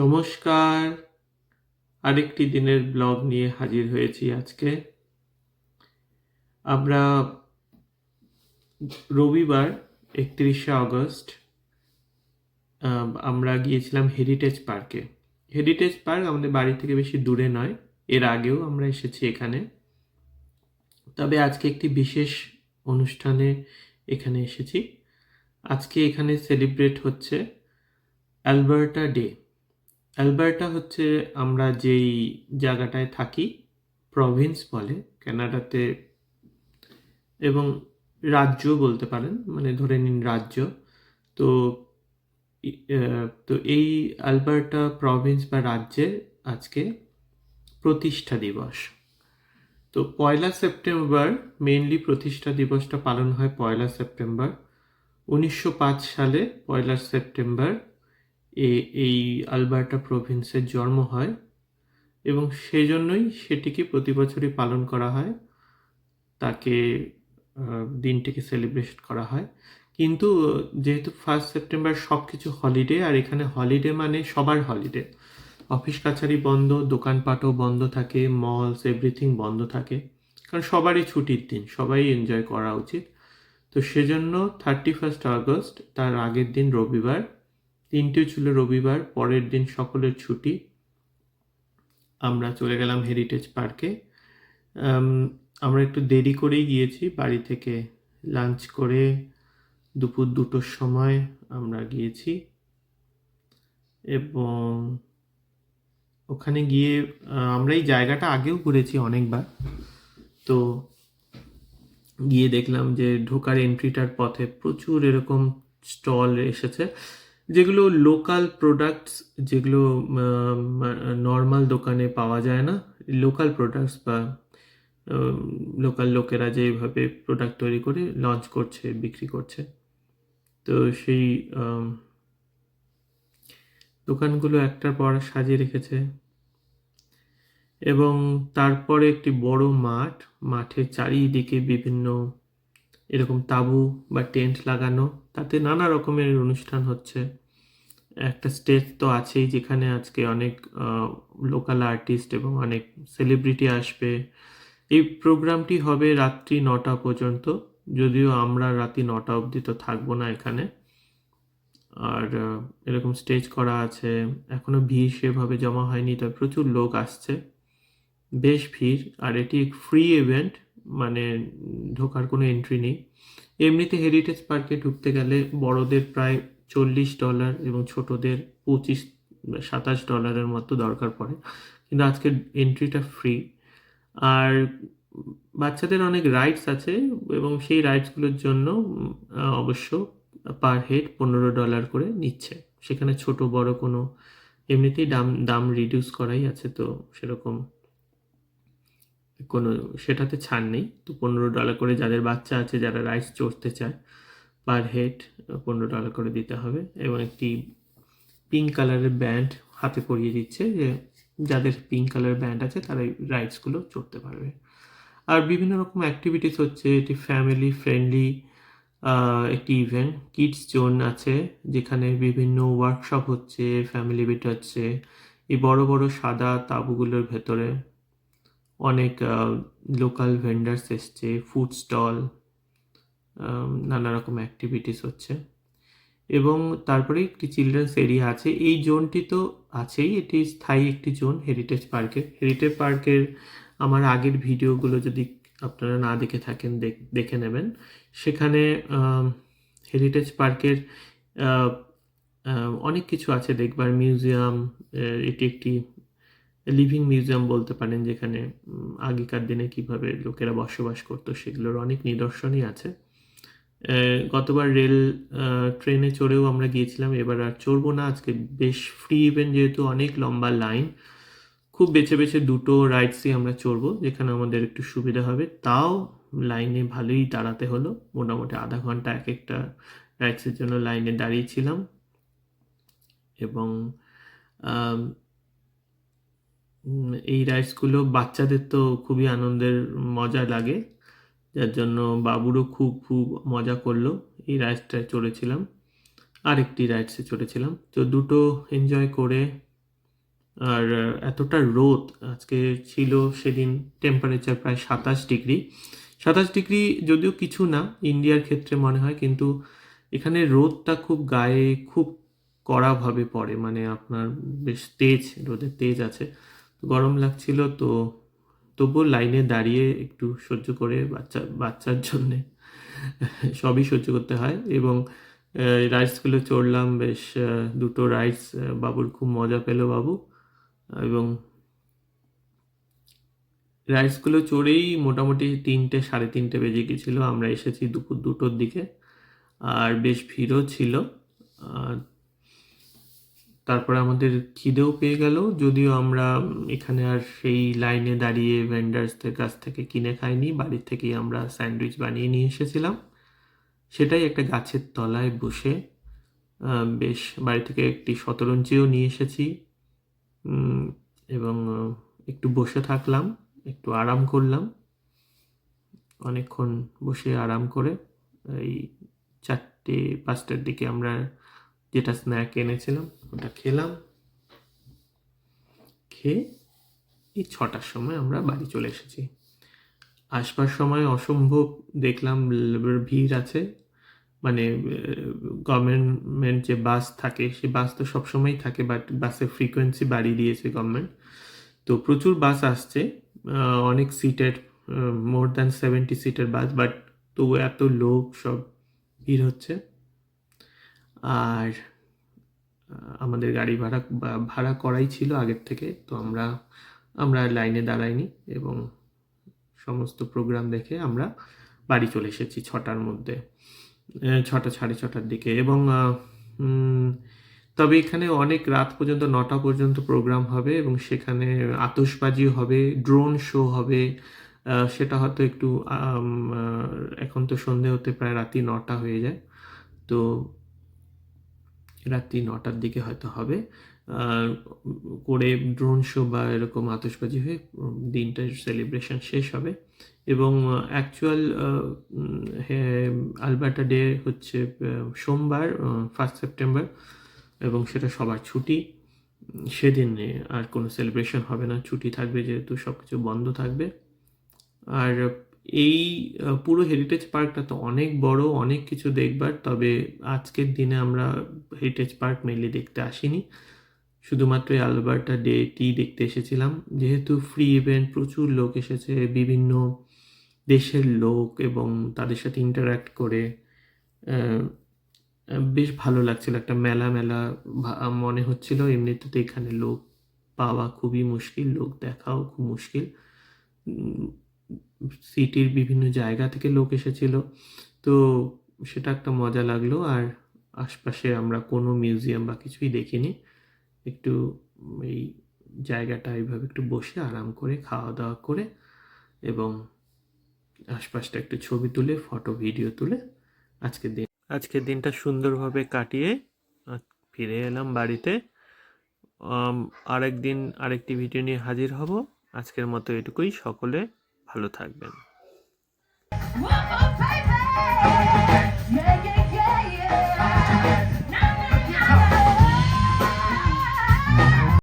নমস্কার। আরেকটি দিনের ব্লগ নিয়ে হাজির হয়েছি আজকে। আমরা রবিবার, একত্রিশে আগস্ট আমরা গিয়েছিলাম হেরিটেজ পার্কে হেরিটেজ পার্ক আমাদের বাড়ি থেকে বেশি দূরে নয়, এর আগেও আমরা এসেছি এখানে। তবে আজকে একটি বিশেষ অনুষ্ঠানে এখানে এসেছি। আজকে এখানে সেলিব্রেট হচ্ছে অ্যালবার্টা ডে অ্যালবার্টা হচ্ছে আমরা যেই জায়গাটায় থাকি, প্রভিন্স বলে, কানাডাতে এবং রাজ্য বলতে পারেন মানে ধরে নিন রাজ্য। তো তো এই অ্যালবার্টা প্রভিন্স বা রাজ্যের আজকে প্রতিষ্ঠা দিবস। তো পয়লা সেপ্টেম্বর মেনলি প্রতিষ্ঠা দিবসটা পালন হয় পয়লা সেপ্টেম্বর। উনিশশো পাঁচ সালে পয়লা সেপ্টেম্বর এই আলবার্টা প্রভিন্সের জন্ম হয় এবং সেই জন্যই সেটিকে প্রতি বছরই পালন করা হয়। তাকে দিনটিকে সেলিব্রেশন করা হয়। কিন্তু যেহেতু ফার্স্ট সেপ্টেম্বর সব কিছু হলিডে আর এখানে হলিডে মানে সবার হলিডে অফিস কাছারি বন্ধ, দোকানপাটও বন্ধ থাকে মলস এভরিথিং বন্ধ থাকে। কারণ সবারই ছুটির দিন, সবাই এনজয় করা উচিত। তো সেজন্য থার্টি ফার্স্ট আগস্ট তার আগের দিন রবিবার তিনটে ছিল রবিবার, পরের দিন সকলের ছুটি। আমরা চলে গেলাম হেরিটেজ পার্কে আমরা একটু দেরি করেই গিয়েছি, বাড়ি থেকে লাঞ্চ করে দুপুর দুটোর সময় আমরা গিয়েছি। এবং ওখানে গিয়ে আমরা এই জায়গাটা আগেও ঘুরেছি অনেকবার। তো গিয়ে দেখলাম যে ঢোকার এন্ট্রিটার পথে প্রচুর এরকম স্টল এসেছে। যেগুলো লোকাল প্রোডাক্টস যেগুলো নর্মাল দোকানে পাওয়া যায় না লোকাল প্রোডাক্টস বা লোকাল লোকেরা যেভাবে প্রোডাক্ট তৈরি করে লঞ্চ করছে, বিক্রি করছে। তো সেই দোকানগুলো একটার পর সাজিয়ে রেখেছে। এবং তারপরে একটি বড় মাঠ, মাঠের চারিদিকে বিভিন্ন এরকম তাঁবু বা টেন্ট লাগানো। তাতে নানা রকমের অনুষ্ঠান হচ্ছে। একটা স্টেজ তো আছেই যেখানে আজকে অনেক লোকাল আর্টিস্ট এবং অনেক সেলিব্রিটি আসবে। এই প্রোগ্রামটি হবে রাত্রি নটা পর্যন্ত। যদিও আমরা রাত্রি নটা অবধি তো থাকব না এখানে। আর এরকম স্টেজ করা আছে। এখনও ভিড় সেভাবে জমা হয়নি, তবে প্রচুর লোক আসছে। বেশ ভিড়। আর এটি ফ্রি ইভেন্ট মানে ঢোকার কোনো এন্ট্রি নেই। এমনিতে হেরিটেজ পার্কে ঢুকতে গেলে বড়দের প্রায় চল্লিশ ডলার এবং ছোটদের পঁচিশ, সাতাশ ডলারের মতো দরকার পড়ে। কিন্তু আজকে এন্ট্রিটা ফ্রি আর বাচ্চাদের অনেক রাইডস আছে এবং সেই রাইডসগুলোর জন্য অবশ্য পার হেড পনেরো ডলার করে নিচ্ছে। সেখানে ছোট বড় কোনো এমনিতেই দাম দাম রিডিউস করাই আছে, তো সেরকম কোনো, সেটাতে ছাড় নেই। তো পনেরো ডলার করে যাদের বাচ্চা আছে, যারা রাইস চড়তে চায় পার হেড পনেরো ডলার করে দিতে হবে। এবং একটি পিঙ্ক কালারের ব্যান্ড হাতে পরিয়ে দিচ্ছে যে, যাদের পিঙ্ক কালারের ব্যান্ড আছে তারা রাইডসগুলো চড়তে পারবে। আর বিভিন্ন রকম অ্যাক্টিভিটিস হচ্ছে, এটি ফ্যামিলি ফ্রেন্ডলি একটি ইভেন্ট কিডস জোন আছে, যেখানে বিভিন্ন ওয়ার্কশপ হচ্ছে ফ্যামিলি বিট হচ্ছে, এই বড় বড় সাদা তাঁবুগুলোর ভেতরে। অনেক লোকাল ভেন্ডার্স এসছে ফুড স্টল নানা রকম অ্যাক্টিভিটিস হচ্ছে। এবং তারপরে একটি চিলড্রেন্স এরিয়া আছে। এই জোনটি তো আছেই, এটি স্থায়ী একটি জোন হেরিটেজ পার্কের হেরিটেজ পার্কের আমার আগের ভিডিওগুলো যদি আপনারা না দেখে থাকেন, দেখ- নেবেন। সেখানে হেরিটেজ পার্কের অনেক কিছু আছে দেখবার। মিউজিয়াম এটি একটি লিভিং মিউজিয়াম বলতে পারেন, যেখানে আগেকার দিনে কীভাবে লোকেরা বসবাস করতো, সেগুলোর অনেক নিদর্শনই আছে। গতবার রেল ট্রেনে চড়েও আমরা গিয়েছিলাম, এবার আর চড়বো না, আজকে বেশ ফ্রি ইভেন্ট যেহেতু অনেক লম্বা লাইন খুব বেছে বেছে দুটো রাইডসই আমরা চড়বো, যেখানে আমাদের একটু সুবিধা হবে। তাও লাইনে ভালোই দাঁড়াতে হলো, মোটামুটি আধা ঘণ্টা এক একটা রাইডসের জন্য লাইনে দাঁড়িয়েছিলাম এবং এই রাইডসগুলো বাচ্চাদের তো খুবই আনন্দের মজা লাগে। যার জন্য বাবুরও খুব খুব মজা করল। এই রাইডসটায় চড়েছিলাম। আরেকটি রাইডসে চড়েছিলাম। তো দুটো এনজয় করে আর এতটা রোদ আজকে ছিল সেদিন টেম্পারেচার প্রায় সাতাশ ডিগ্রি। সাতাশ ডিগ্রি যদিও কিছু না, ইন্ডিয়ার ক্ষেত্রে মনে হয়, কিন্তু এখানে রোদটা খুব গায়ে খুব কড়াভাবে পড়ে। মানে আপনার বেশ তেজ, রোদের তেজ আছে। গরম লাগছিল, তো তবুও লাইনে দাঁড়িয়ে একটু সহ্য করে বাচ্চা, বাচ্চার জন্যে সবই সহ্য করতে হয় এবং রাইডসগুলো চড়লাম, বেশ দুটো রাইডস বাবুর খুব মজা পেল বাবু। এবং রাইডসগুলো চড়েই মোটামুটি তিনটে, সাড়ে তিনটে বেজে গেছিল, আমরা এসেছি দুপুর দুটোর দিকে। আর বেশ ভিড়ও ছিল তারপরে আমাদের খিদেও পেয়ে গেল, যদিও আমরা এখানে আর সেই লাইনে দাঁড়িয়ে ভেন্ডার্সদের কাছ থেকে কিনে খাইনি, বাড়ির থেকেই আমরা স্যান্ডউইচ বানিয়ে নিয়ে এসেছিলাম। সেটাই একটা গাছের তলায় বসে বেশ বাড়ি থেকে একটি শতরঞ্চিও নিয়ে এসেছি এবং একটু বসে থাকলাম, একটু আরাম করলাম। অনেকক্ষণ বসে আরাম করে এই চারটে, পাঁচটার দিকে আমরা যেটা স্ন্যাক এনেছিলাম, ওটা খেলাম। খেয়ে এই ছটার সময় আমরা বাড়ি চলে এসেছি। আসবার সময় অসম্ভব দেখলাম ভিড় আছে। মানে গভর্নমেন্ট যে বাস থাকে, সে বাস তো সবসময়ই থাকে বাট বাসের ফ্রিকোয়েন্সি বাড়িয়ে দিয়েছে গভর্নমেন্ট তো প্রচুর বাস আসছে অনেক সিটের মোর দ্যান সেভেন্টি সিটের বাস বাট তবু এত লোক সব ভিড় হচ্ছে। আর আমাদের গাড়ি ভাড়া ভাড়া করাই ছিল আগের থেকে, তো আমরা আমরা লাইনে দাঁড়াইনি এবং সমস্ত প্রোগ্রাম দেখে আমরা বাড়ি চলে এসেছি ছটার মধ্যে ছটা, সাড়ে ছটার দিকে এবং তবে এখানে অনেক রাত পর্যন্ত, নটা পর্যন্ত প্রোগ্রাম হবে এবং সেখানে আতশবাজি হবে ড্রোন শো হবে সেটা হয়তো একটু এখন তো সন্ধে হতে প্রায় রাতি নটা হয়ে যায়, তো রাত্রি নটার দিকে হয়তো হবে। আর করে ড্রোন শো বা এরকম আতশবাজি হয়ে দিনটার সেলিব্রেশন শেষ হবে। এবং অ্যাকচুয়াল আলবার্টা ডে হচ্ছে সোমবার ফার্স্ট সেপ্টেম্বর এবং সেটা সবার ছুটি। সেদিন আর কোনো সেলিব্রেশন হবে না। ছুটি থাকবে যেহেতু সব কিছু বন্ধ থাকবে। আর এই পুরো হেরিটেজ পার্কটা তো অনেক বড়, অনেক কিছু দেখবার, তবে আজকের দিনে আমরা হেরিটেজ পার্ক মেনলি দেখতে আসিনি। শুধুমাত্র এই আলবার্টা ডে টি দেখতে এসেছিলাম। যেহেতু ফ্রি ইভেন্ট প্রচুর লোক এসেছে, বিভিন্ন দেশের লোক এবং তাদের সাথে ইন্টারাক্ট করে বেশ ভালো লাগছিল। একটা মেলা মেলা মনে হচ্ছিল, এমনিতে তো এখানে লোক পাওয়া খুবই মুশকিল, লোক দেখাও খুব মুশকিল। সিটির বিভিন্ন জায়গা থেকে লোক এসেছিল। তো সেটা একটা মজা লাগল। আর আশপাশে আমরা কোনো মিউজিয়াম বা কিছুই দেখিনি। একটু এই জায়গাটা এইভাবে একটু বসে আরাম করে খাওয়া দাওয়া করে এবং আশপাশটা একটু ছবি তুলে ফটো ভিডিও তুলে আজকের দিন আজকের দিনটা সুন্দরভাবে কাটিয়ে ফিরে এলাম বাড়িতে। আরেক দিন আরেকটি ভিডিও নিয়ে হাজির হব। আজকের মতো এটুকুই। সকলে ভালো থাকবেন One more baby! Yeah, yeah, yeah, yeah.